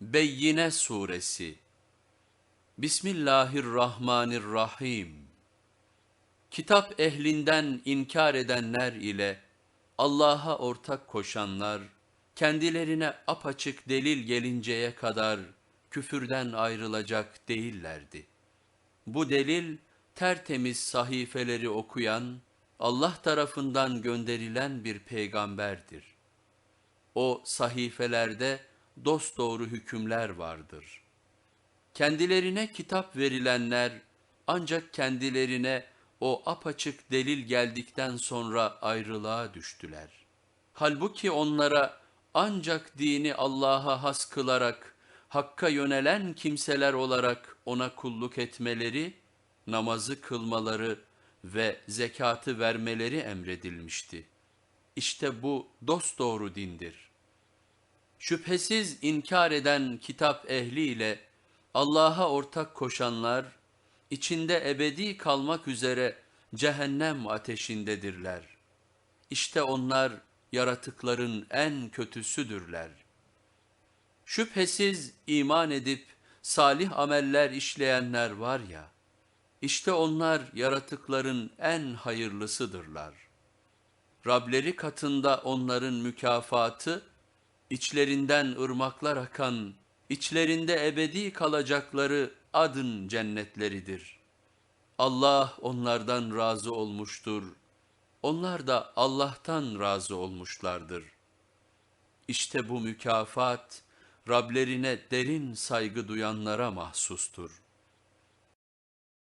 Beyyine Suresi Bismillahirrahmanirrahim Kitap ehlinden inkar edenler ile Allah'a ortak koşanlar, kendilerine apaçık delil gelinceye kadar küfürden ayrılacak değillerdi. Bu delil tertemiz sahifeleri okuyan, Allah tarafından gönderilen bir peygamberdir. O sahifelerde dosdoğru hükümler vardır. Kendilerine kitap verilenler ancak kendilerine o apaçık delil geldikten sonra ayrılığa düştüler. Halbuki onlara ancak dini Allah'a has kılarak Hakk'a yönelen kimseler olarak ona kulluk etmeleri, namazı kılmaları ve zekatı vermeleri emredilmişti. İşte bu dosdoğru dindir. Şüphesiz inkar eden kitap ehliyle Allah'a ortak koşanlar, içinde ebedi kalmak üzere cehennem ateşindedirler. İşte onlar yaratıkların en kötüsüdürler. Şüphesiz iman edip salih ameller işleyenler var ya, işte onlar yaratıkların en hayırlısıdırlar. Rableri katında onların mükafatı, içlerinden ırmaklar akan, içlerinde ebedi kalacakları adın cennetleridir. Allah onlardan razı olmuştur, onlar da Allah'tan razı olmuşlardır. İşte bu mükafat, Rablerine derin saygı duyanlara mahsustur.''